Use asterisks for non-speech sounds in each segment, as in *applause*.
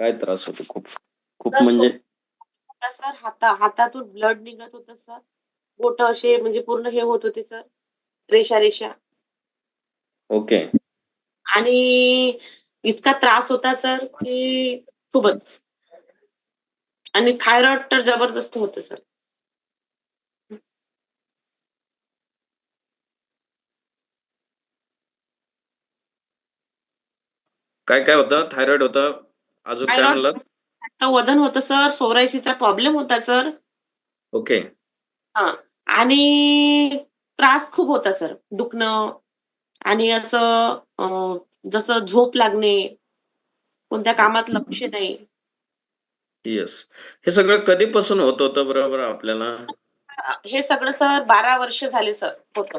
काय त्रास होतो खूप? खूप म्हणजे सर हाता हातातून ब्लड निघत होतं सर. बोटं असे म्हणजे पूर्ण हे होत होते सर. रेषा-रेषा. ओके. आणि इतका त्रास होता सर, की खूपच. आणि थायरॉइड तर जबरदस्त होतं सर. काय-काय होतं? थायरॉइड होतं. अजून काय वजन होतं सर. सोरायसीचा प्रॉब्लेम होता सर. ओके. हां. आणि त्रास खूप होता सर. दुखणं आणि असं अ, जसं झोप लागणे. कोणत्या कामात लक्ष नाही. येस. हे सगळं कधीपासून होत होतं बरं बरं आपल्याला? हे सगळं सर 12 वर्ष झाले सर होतं.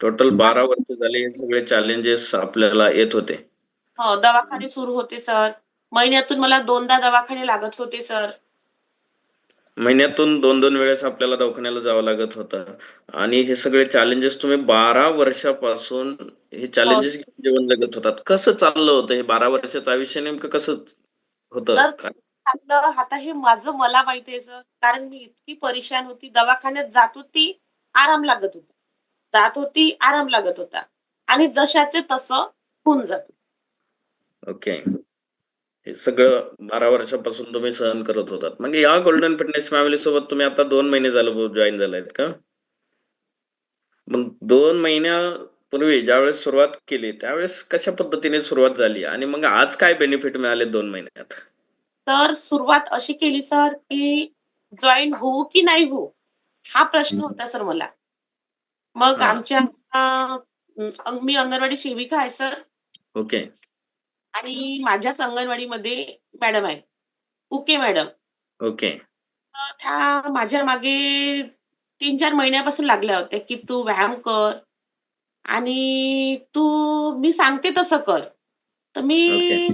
टोटल 12 वर्ष झाली हे सगळे चॅलेंजेस आपल्याला येत होते. हो, दवाखाने सुरू होते सर. महिन्यातून मला 2दा दवाखाने लागत होते सर. महिन्यातून 2-2 वेळेस आपल्याला दवाखान्याला जावं लागत होतं. आणि हे सगळे चॅलेंजेस तुम्ही 12 वर्षापासून हे हो. चॅलेंजेस घेऊन जीवन जगत होतात. कसं चाललं होतं हे 12 वर्षाचं आयुष्य नेमकं कसं होतं? सर काय? आपलं आता हे माझं मला माहिती आहे सर. कारण मी इतकी परेशान होती. दवाखान्यात जात होती, आराम लागत होता. जात होती, आराम लागत होता. आणि जशाचे तसं होऊन जात. ओके. हे सगळं 12 वर्षापासून तुम्ही सहन करत होतात. म्हणजे या गोल्डन फिटनेस फॅमिली सोबत तुम्ही आता 2 महिने झालं जॉइन झालायत का? मग 2 महिन्यापूर्वी ज्यावेळेस सुरुवात केली, त्यावेळेस कशा पद्धतीने सुरुवात झाली आणि मग आज काय बेनिफिट मिळाले 2 महिन्यात? तर सुरुवात अशी केली सर, की जॉइन होऊ की नाही होऊ? हा प्रश्न हं. होता सर मला. मग हां. आमच्या अ, मी अंगणवाडी सेविका आहे सर. ओके. आणि माझ्याच अंगणवाडीमध्ये मॅडम आहेत. उके मॅडम. ओके. त्या माझ्या मागे 3-4 महिन्यापासून लागल्या होत्या, की "तू व्यायाम कर आणि तू मी सांगते तसं कर." तर ओके. मी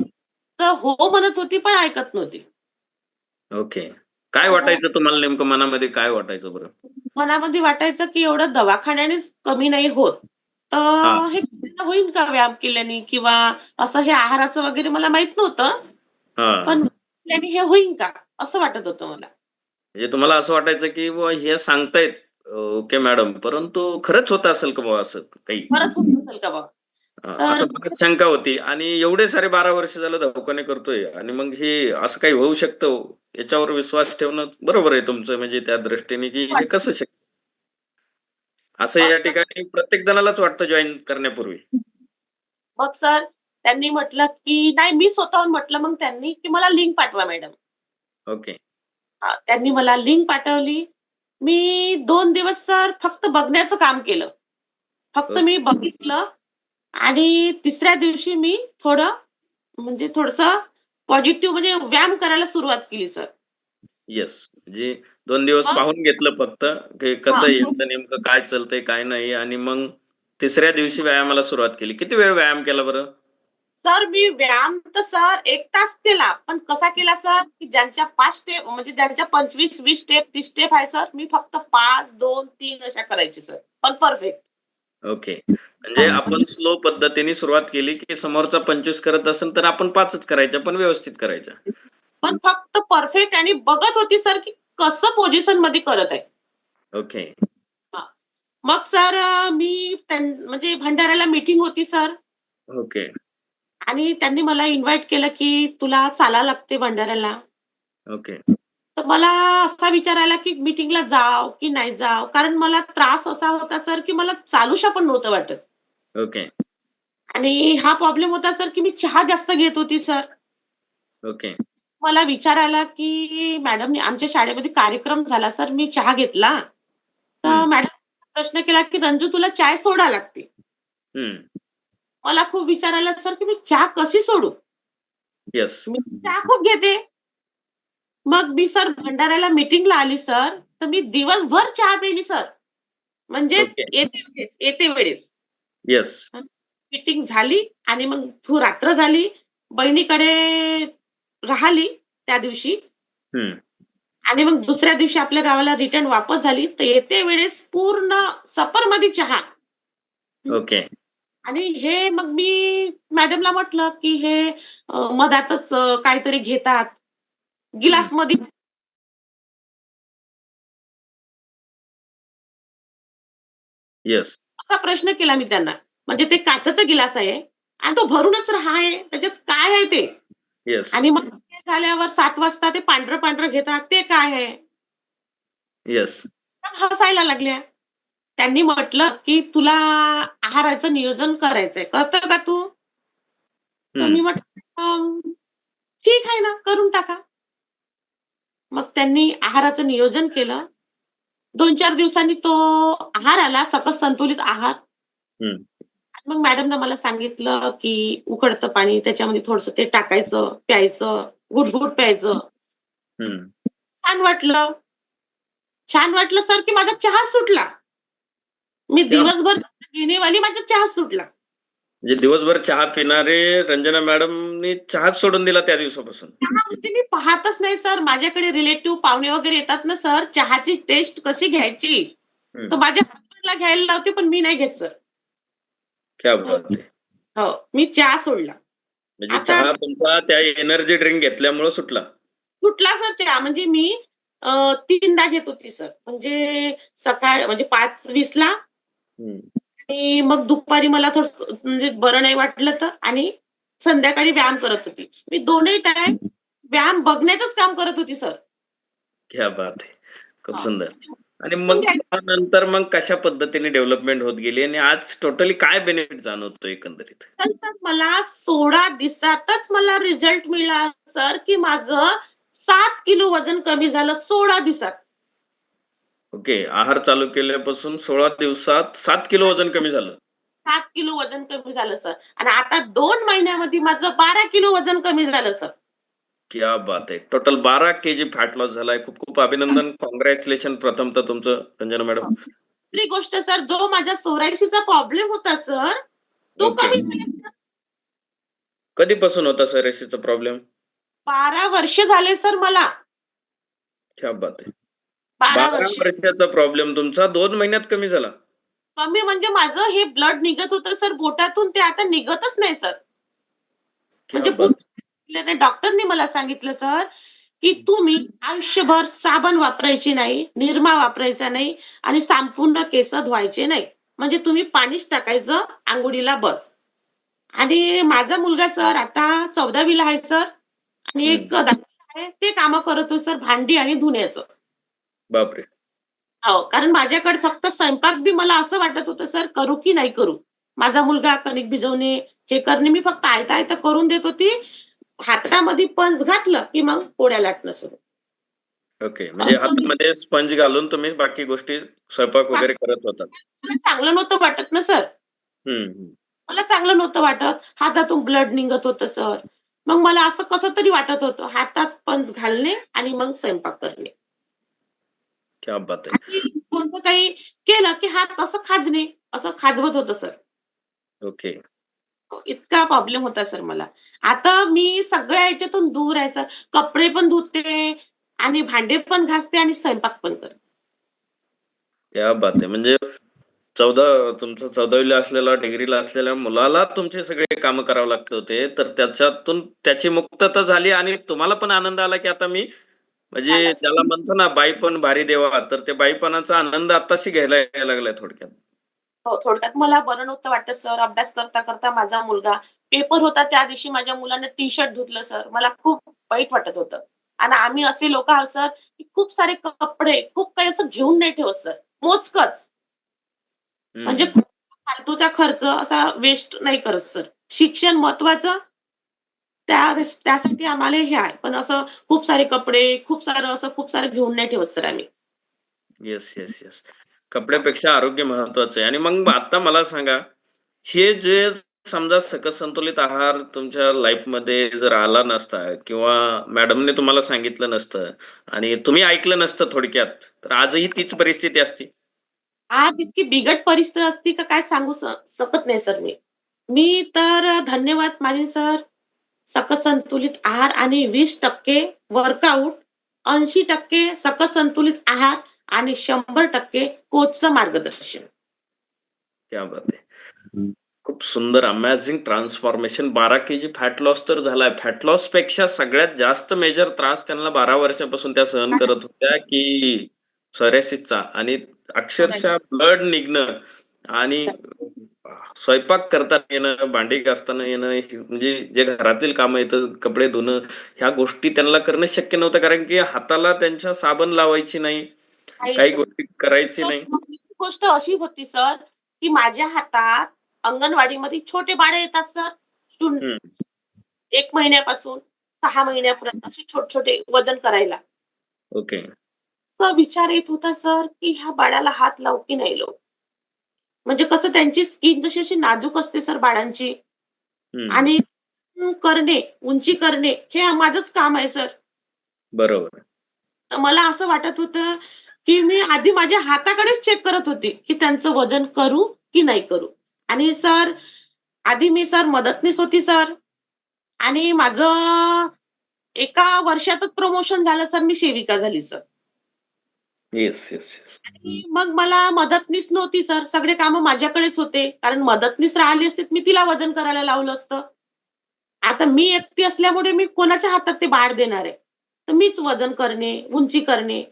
तर हो म्हणत होती, पण ऐकत नव्हती. ओके. काय वाटायचं तुम्हाला नेमकं मनामध्ये काय वाटायचं बरं? मनामध्ये वाटायचं, की एवढं दवाखान्यानेच कमी नाही होत. हां. तर हे होईल का व्यायाम केल्याने किंवा असं हे आहाराचं वगैरे मला माहीत नव्हतं. पण हां. केल्याने हे होईल का? असं वाटत होतं मला. म्हणजे तुम्हाला असं वाटायचं, की बुवा हे सांगतायत अ, ओके मॅडम, परंतु खरंच होत असेल का बुवा असं काही? खरंच होत नसेल का बा? अ, तर असं मनात शंका होती आणि एवढे सारे 12 वर्ष झालं दवाखाने करतोय आणि मग हे असं काही होऊ शकतं, याच्यावर विश्वास ठेवणं बरोबर आहे तुमचं म्हणजे त्या दृष्टीने, की हे कसं शक्य? असं या ठिकाणी प्रत्येक जणालाच वाटतं जॉइन करण्यापूर्वी. मग सर त्यांनी म्हटलं, की नाही मी स्वतःहून म्हटलं मग त्यांनी, की "मला लिंक पाठवा मॅडम." ओके. त्यांनी मला लिंक पाठवली. मी 2 दिवस सर फक्त बघण्याचं काम केलं. फक्त. मी बघितलं आणि तिसऱ्या दिवशी मी थोडं म्हणजे थोडंसं पॉझिटिव्ह म्हणजे व्यायाम करायला सुरुवात केली सर. येस. म्हणजे 2 दिवस मग पाहून घेतलं फक्त, की कसं यांचं नेमकं काय चालतंय, काय नाही आणि मग तिसऱ्या दिवशी व्यायामाला सुरुवात केली. किती वेळ व्यायाम केला बरं? सर मी व्यायाम तर सर 1 तास केला. पण कसा केला सर, की ज्यांच्या 5 स्टेप म्हणजे ज्यांच्या 25, 20 स्टेप, 30 स्टेप आहे सर, मी फक्त 5, 2, 3 अशा करायची सर. पण परफेक्ट. ओके. म्हणजे आपण स्लो पद्धतीने सुरुवात केली, की समोरचा 25 करत असेल, तर आपण 5च करायच्या, पण व्यवस्थित करायच्या. पण फक्त परफेक्ट आणि बघत होती सर, की कसं पोझिशनमध्ये करत आहे. ओके. मग सर मी म्हणजे भंडाऱ्याला मीटिंग होती सर. ओके. आणि त्यांनी मला इन्व्हाईट केलं, की "तुला चालायला लागते भंडाऱ्याला." ओके. तर मला असा विचार आला, की मीटिंगला जाव की नाही जाव? कारण मला त्रास असा होता सर, की मला चालूशा पण नव्हतं वाटत. ओके. आणि हा प्रॉब्लेम होता सर, की मी चहा जास्त घेत होती सर. ओके. मला विचार आला, की मॅडमनी आमच्या शाळेमध्ये कार्यक्रम झाला सर, मी चहा घेतला. तर. मॅडम प्रश्न केला, की "रंजू तुला चाय सोडावी लागते." मला खूप विचार आला सर, की मी चहा कशी सोडू? येस. मी चहा खूप घेते. मग मी सर भंडाऱ्याला मीटिंगला आली सर, तर मी दिवसभर चहा पिली सर. म्हणजे. येते वेळेस, येते वेळेस. येस. मीटिंग झाली आणि मग थू रात्र झाली. बहिणीकडे राहिली त्या दिवशी. आणि मग दुसऱ्या दिवशी आपल्या गावाला रिटर्न वापस झाली. तर येते वेळेस पूर्ण सफरमध्ये चहा. हं. ओके. आणि हे मग मी मॅडमला म्हटलं, की हे मधातच काहीतरी घेतात. गिलासमध्ये येस. असा प्रश्न केला मी त्यांना. म्हणजे ते काचेचा गिलास आहे आणि तो भरूनच आहे. त्याच्यात काय आहे ते? येस. आणि मग ते झाल्यावर 7 वाजता ते पांढरं-पांढरं घेतात. ते काय आहे? येस. हसायला लागल्या. त्यांनी म्हटलं, की "तुला आहाराचं नियोजन करायचंय. करतं का तू?" तर हं. मी म्हटलं, "अं, ठीक आहे ना, करून टाका." मग त्यांनी आहाराचं नियोजन केलं. 2-4 दिवसांनी तो आहार आला, सकस संतुलित आहार. मग मॅडमनं मला सांगितलं, की उकळतं पाणी त्याच्यामध्ये थोडंसं ते टाकायचं, प्यायचं, घुट-घुट प्यायचं. छान वाटलं. छान वाटलं सर, की माझा चहा सुटला. मी दिवसभर घेणेवाली माझा चहा सुटला. म्हणजे दिवसभर चहा पिणारे रंजना मॅडमनी चहाच सोडून दिला त्या दिवसापासून. चहा म्हणजे मी पाहतच नाही सर. माझ्याकडे रिलेटिव्ह पाहुणे वगैरे येतात ना सर, चहाची टेस्ट कशी घ्यायची. तर माझ्या हसबंडला घ्यायला लावते, पण मी नाही घेत सर. क्या बात है! हो, मी चहा सोडला. म्हणजे चहा तुमचा त्या एनर्जी ड्रिंक घेतल्यामुळे सुटला. सुटला सर चहा. म्हणजे मी 3दा घेत होती सर. म्हणजे सकाळ म्हणजे 5:20 ला हं. आणि मग दुपारी मला थोडंसं म्हणजे बरं नाही वाटलं तर आणि संध्याकाळी व्यायाम करत होती. मी दोन्ही टाईम व्यायाम बघण्याचंच काम करत होती सर. क्या बात है! खूप हां. सुंदर. आणि मग त्यानंतर मग कशा पद्धतीने डेव्हलपमेंट होत गेली आणि आज टोटली काय बेनिफिट जाणवतो एकंदरीत? तर सर मला 16 दिवसातच मला रिझल्ट मिळाला सर, की माझं 7 किलो वजन कमी झालं 16 दिवसात. ओके. आहार चालू केल्यापासून 16 दिवसात 7 किलो वजन कमी झालं. 7 किलो वजन कमी झालं सर. आणि आता 2 महिन्यामध्ये माझं 12 किलो वजन कमी झालं सर. क्या बात है! टोटल 12 केजी फॅट लॉस झालाय. खूप-खूप अभिनंदन. *laughs* काँग्रॅच्युलेशन प्रथमतः तुमचं रंजना मॅडम. *laughs* दुसरी गोष्ट सर, जो माझ्या सोरायशीचा प्रॉब्लेम होता सर, तो ओके. कमी झाला सर. कधीपासून होता सोरायसिसचा प्रॉब्लेम? 12 वर्ष झाले सर मला. क्या बात है! 12 12 वर्ष. वर्षाचा प्रॉब्लेम तुमचा 2 महिन्यात कमी झाला. कमी म्हणजे माझं हे ब्लड निघत होतं सर बोटातून, ते आता निघतच नाही सर. क्या म्हणजे बात खूप डॉक्टरनी मला सांगितलं सर, की तुम्ही आयुष्यभर साबण वापरायची नाही, निरमा वापरायचा नाही आणि संपूर्ण केस धुवायचे नाही. म्हणजे तुम्ही पाणीच टाकायचं अंघोळीला बस. आणि माझा मुलगा सर आता 14वी ला आहे सर आणि. एक 10वी ला आहे. ते कामं करतो सर भांडी आणि धुण्याचं. बापरे! हो, कारण माझ्याकडे फक्त स्वयंपाक बी मला असं वाटत होतं सर करू की नाही करू? माझा मुलगा कणिक भिजवणे, हे करणे मी फक्त आयता-आयता करून देत होती. हातामध्ये पंच घातलं, की मग पोळ्या लाटणं सुरू. ओके. म्हणजे हातामध्ये स्पंज घालून तुम्ही बाकी गोष्टी स्वयंपाक वगैरे करत. मला चांगलं नव्हतं वाटत ना सर. मला चांगलं नव्हतं वाटत. हातातून ब्लड निघत होतं सर. मग मला असं कसं तरी वाटत होतं. हातात पंच घालणे आणि मग स्वयंपाक करणे. कोणतं काही केलं, की हात असं खाजणे, असं खाजवत होतं सर. ओके. इतका प्रॉब्लेम होता सर मला. आता मी सगळ्या ह्याच्यातून दूर आहे सर. कपडे पण धुते आणि भांडे पण घासते आणि स्वयंपाक पण करते. क्या बात है! म्हणजे 14 तुमचं 14वी ला असलेला, डिग्रीला असलेल्या मुलाला तुमचे सगळे कामं करावे लागत होते. तर त्याच्यातून त्याची मुक्तता झाली आणि तुम्हाला पण आनंद आला, की आता मी म्हणजे. त्याला म्हणतो ना, बाईपण भारी देवा, तर ते बाईपणाचा आनंद आत्ताशी घ्यायला यायला लागलाय थोडक्यात. हो, थोडक्यात मला बरं नव्हतं वाटत सर. अभ्यास करता-करता माझा मुलगा पेपर होता त्या दिवशी माझ्या मुलानं टी-शर्ट धुतलं सर. मला खूप वाईट वाटत होतं. आणि आम्ही असे लोकं आहोत सर, की खूप सारे कपडे, खूप काही असं घेऊन नाही ठेवत सर. मोजकंच. म्हणजे फालतूचा खर्च असा वेस्ट नाही करत सर. शिक्षण महत्वाचं. त्या त्यासाठी आम्हाला हे आहे. पण असं खूप सारे कपडे, खूप सारं असं खूप सारं घेऊन नाही ठेवत सर आम्ही. Yes, yes, yes. कपड्यापेक्षा आरोग्य महत्वाचं आहे. आणि मग आता मला सांगा, हे जे समजा सकस संतुलित आहार तुमच्या लाईफमध्ये जर आला नसता किंवा मॅडमने तुम्हाला सांगितलं नसतं आणि तुम्ही ऐकलं नसतं थोडक्यात, तर आजही तीच परिस्थिती असती? आज इतकी बिकट परिस्थिती असती का काय सांगू शकत नाही सर मी. मी तर धन्यवाद मानेन सर. सकस संतुलित आहार आणि 20% वर्कआउट, 80% सकस संतुलित आहार आणि 100% कोचचं मार्गदर्शन. क्या बात है! खूप सुंदर अमेझिंग ट्रान्सफॉर्मेशन बारा के जी फॅट लॉस तर झालाय. फॅट लॉसपेक्षा सगळ्यात जास्त मेजर त्रास त्यांना बारा वर्षापासून त्या सहन करत होत्या की सोरेसिसचा आणि अक्षरशः ब्लड निघणं आणि स्वयंपाक करताना येणं भांडी घासताना येणं म्हणजे जे घरातील कामं येतं कपडे धुणं ह्या गोष्टी त्यांना करणं शक्य नव्हतं. कारण की हाताला त्यांच्या साबण लावायची नाही. काही गोष्टी करायची नाही. गोष्ट अशी होती सर की माझ्या हातात अंगणवाडीमध्ये छोटे बाळे येतात सर. शून्य. एक महिन्यापासून सहा महिन्यापर्यंत असे छोटे छोटे वजन करायला. ओके. चा विचार येत होता सर की ह्या बाळाला हात लावू की नाही लावू? म्हणजे कसं त्यांची स्किन जशी अशी नाजूक असते सर बाळांची. आणि करणे उंची करणे हे माझंच काम आहे सर. बरोबर. तर मला असं वाटत होतं की मी आधी माझ्या हाताकडेच चेक करत होते की त्यांचं वजन करू की नाही करू. आणि सर आधी मी सर मदतनीस होती सर. आणि माझं एका वर्षातच प्रमोशन झालं सर मी सेविका झाली सर. येस येस आणि मग मला मदतनीस नव्हती सर सगळे कामं माझ्याकडेच होते. कारण मदतनीस राहिली असते मी तिला वजन करायला लावलं असतं. आता मी एकटी असल्यामुळे मी कोणाच्या हातात ते बाळ देणार आहे? तर मीच वजन करणे उंची करणे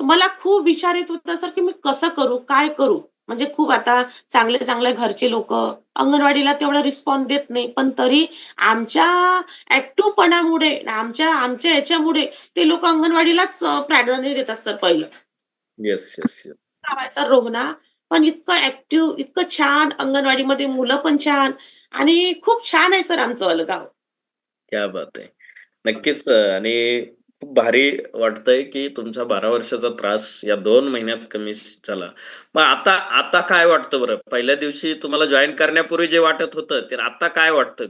मला खूप विचार येत होता सर की मी कसं करू? काय करू? म्हणजे खूप आता चांगले चांगले घरचे लोक अंगणवाडीला तेवढा रिस्पॉन्स देत नाही. पण तरी आमच्या ऍक्टिव्हपणामुळे आमच्या आमच्या याच्यामुळे ते लोक अंगणवाडीलाच प्राधान्य देत असतात पहिलं. येस येस सर रोहना पण इतकं ऍक्टिव्ह इतकं छान अंगणवाडीमध्ये मुलं पण छान आणि खूप छान आहे सर आमचं गाव क्या बात आहे. नक्कीच आणि खूप भारी वाटतंय की तुमचा बारा वर्षाचा त्रास या दोन महिन्यात कमी झाला. मग आता आता काय वाटतं बरं? पहिल्या दिवशी तुम्हाला जॉईन करण्यापूर्वी जे वाटत होतं ते आता काय वाटतं?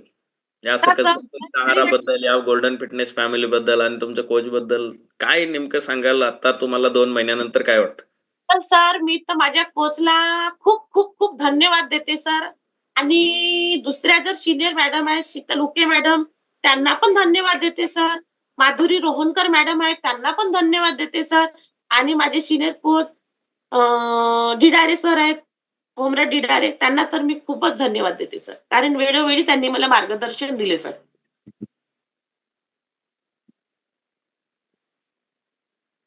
या सकल आहाराबद्दल या गोल्डन फिटनेस फॅमिली बद्दल आणि तुमच्या कोच बद्दल काय नेमकं सांगाल? आता तुम्हाला दोन महिन्यानंतर काय वाटतं? तर सर मी तर माझ्या कोचला खूप खूप खूप धन्यवाद देते सर. आणि दुसऱ्या जर सिनियर मॅडम आहेत शीतल उके मॅडम त्यांना पण धन्यवाद देते सर. माधुरी रोहनकर मॅडम आहेत त्यांना पण धन्यवाद देते सर. आणि माझे सिनियर कोच डिडारे सर आहेत होमराज डिडारे त्यांना तर मी खूपच धन्यवाद देते सर. कारण वेळोवेळी त्यांनी मला मार्गदर्शन दिले सर.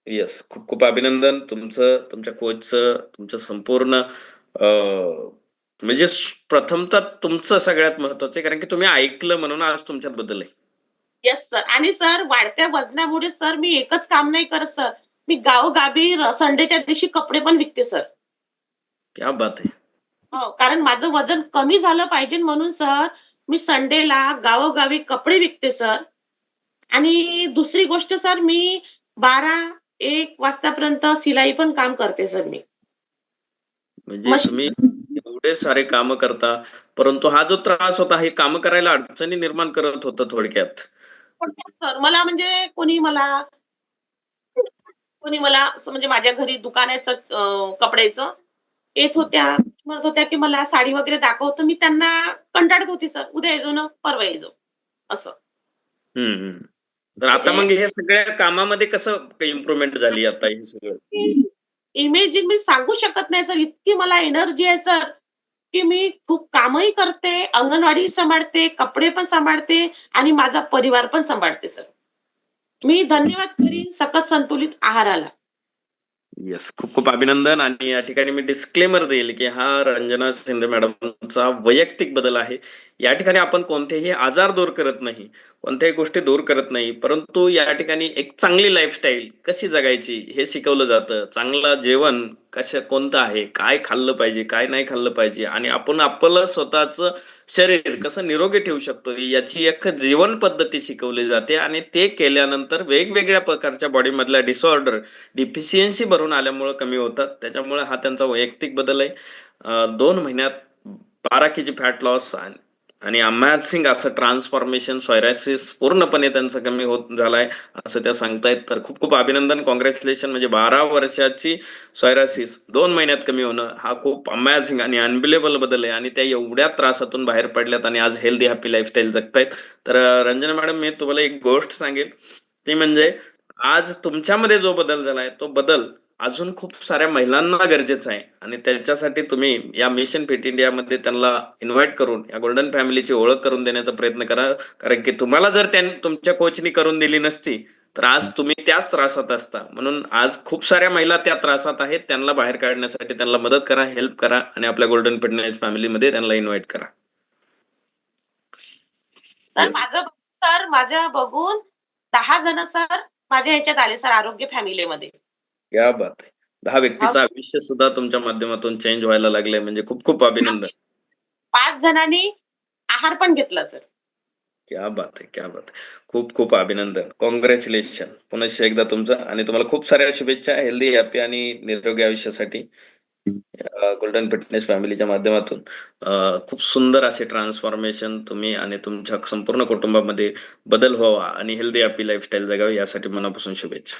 येस खूप खूप अभिनंदन तुमचं तुमच्या कोचचं तुमचं संपूर्ण म्हणजे प्रथमतः तुमचं सगळ्यात महत्वाचं आहे कारण की तुम्ही ऐकलं म्हणून आज तुमच्यात बदल आहे. येस सर आणि सर वाढत्या वजनामुळे सर मी एकच काम नाही करत सर मी गावोगावी संडेच्या दिवशी कपडे पण विकते सर क्या बात आहे. हो कारण माझं वजन कमी झालं पाहिजे म्हणून सर मी संडेला गावोगावी कपडे विकते सर आणि दुसरी गोष्ट सर मी बारा एक वाजतापर्यंत सिलाई पण काम करते सर मी. म्हणजे तुम्ही एवढे सारे कामं करता परंतु हा जो त्रास होता हे कामं करायला अडचणी निर्माण करत होतं थोडक्यात. सर? मला म्हणजे कोणी मला कोणी मला असं म्हणजे माझ्या घरी दुकान आहे सर कपड्याचं येत होत्या. म्हणत होत्या की मला साडी वगैरे दाखवतो मी त्यांना कंटाळत होती सर उद्या येजो ना परवा येजो. असं. तर आता म्हणजे- मग हे सगळ्या कामामध्ये कसं इम्प्रुव्हमेंट झाली आता हे सगळं? इमेजिंग मी सांगू शकत नाही सर. इतकी मला एनर्जी आहे सर. की मी खूप कामही करते अंगणवाडी सांभाळते कपडे पण सांभाळते आणि माझा परिवार पण सांभाळते सर मी धन्यवाद करीन सकस संतुलित आहाराला. येस खूप खूप अभिनंदन आणि या ठिकाणी मी डिस्क्लेमर देईल की हा रंजना शिंदे मॅडमचा वैयक्तिक बदल आहे. या ठिकाणी आपण कोणतेही आजार दूर करत नाही कोणत्याही गोष्टी दूर करत नाही परंतु या ठिकाणी एक चांगली लाईफस्टाईल कशी जगायची हे शिकवलं जातं. चांगलं जेवण कसं कोणतं आहे काय खाल्लं पाहिजे काय नाही खाल्लं पाहिजे आणि आपण आपलं स्वतःचं शरीर कसं निरोगी ठेवू शकतो याची एक जीवन पद्धती शिकवली जाते आणि ते केल्यानंतर वेगवेगळ्या प्रकारच्या बॉडीमधल्या डिसऑर्डर डिफिशियन्सी भरून आल्यामुळं कमी होतात. त्याच्यामुळे हा त्यांचा वैयक्तिक बदल आहे. दोन महिन्यात बारा के जी फॅट लॉस आणि अमॅझिंग असं ट्रान्सफॉर्मेशन सोयरासिस पूर्णपणे त्यांचं कमी होत झालाय असं त्या सांगतायत. तर खूप खूप अभिनंदन कॉंग्रॅच्युलेशन म्हणजे बारा वर्षाची सोयरासिस दोन महिन्यात कमी होणं हा खूप अमॅझिंग आणि अनबिलेबल बदल आहे. आणि त्या एवढ्या त्रासातून बाहेर पडल्यात आणि आज हेल्दी हॅपी लाईफस्टाईल जगतायत. तर रंजन रंजना मॅडम मी तुम्हाला एक गोष्ट सांगेन ती म्हणजे आज तुमच्यामध्ये जो बदल झालाय तो बदल अजून खूप साऱ्या महिलांना गरजेचं आहे. आणि त्याच्यासाठी तुम्ही या मिशन फिट इंडियामध्ये त्यांना इन्व्हाइट करून या गोल्डन फॅमिलीची ओळख करून देण्याचा प्रयत्न करा. कारण की तुम्हाला जर त्यां तुमच्या कोचनी करून दिली नसती तर आज तुम्ही त्याच त्रासात असता. म्हणून आज खूप साऱ्या महिला त्या त्रासात आहेत. त्यांना बाहेर काढण्यासाठी त्यांना मदत करा हेल्प करा आणि आपल्या गोल्डन फिटनेस फॅमिलीमध्ये त्यांना इन्व्हाइट करा. सर. माझं सर माझ्या बघून दहा जण सर माझ्या ह्याच्यात आले सर आरोग्य फॅमिलीमध्ये या बात आहे दहा व्यक्तीचं आयुष्य सुद्धा तुमच्या माध्यमातून चेंज व्हायला लागलंय. म्हणजे खूप खूप अभिनंदन. पाच जणांनी आहार पण घेतला सर. क्या बात आहे क्या बात आहे खूप खूप अभिनंदन. कॉंग्रॅच्युलेशन पुन्हा एकदा तुमचं आणि तुम्हाला खूप साऱ्या शुभेच्छा. हेल्दी हॅपी आणि निरोगी आयुष्यासाठी. गोल्डन फिटनेस फॅमिलीच्या माध्यमातून अं, खूप सुंदर असे ट्रान्सफॉर्मेशन तुम्ही आणि तुमच्या संपूर्ण कुटुंबामध्ये बदल व्हावा आणि हेल्दी हॅपी लाईफस्टाईल जगावी यासाठी मनापासून शुभेच्छा.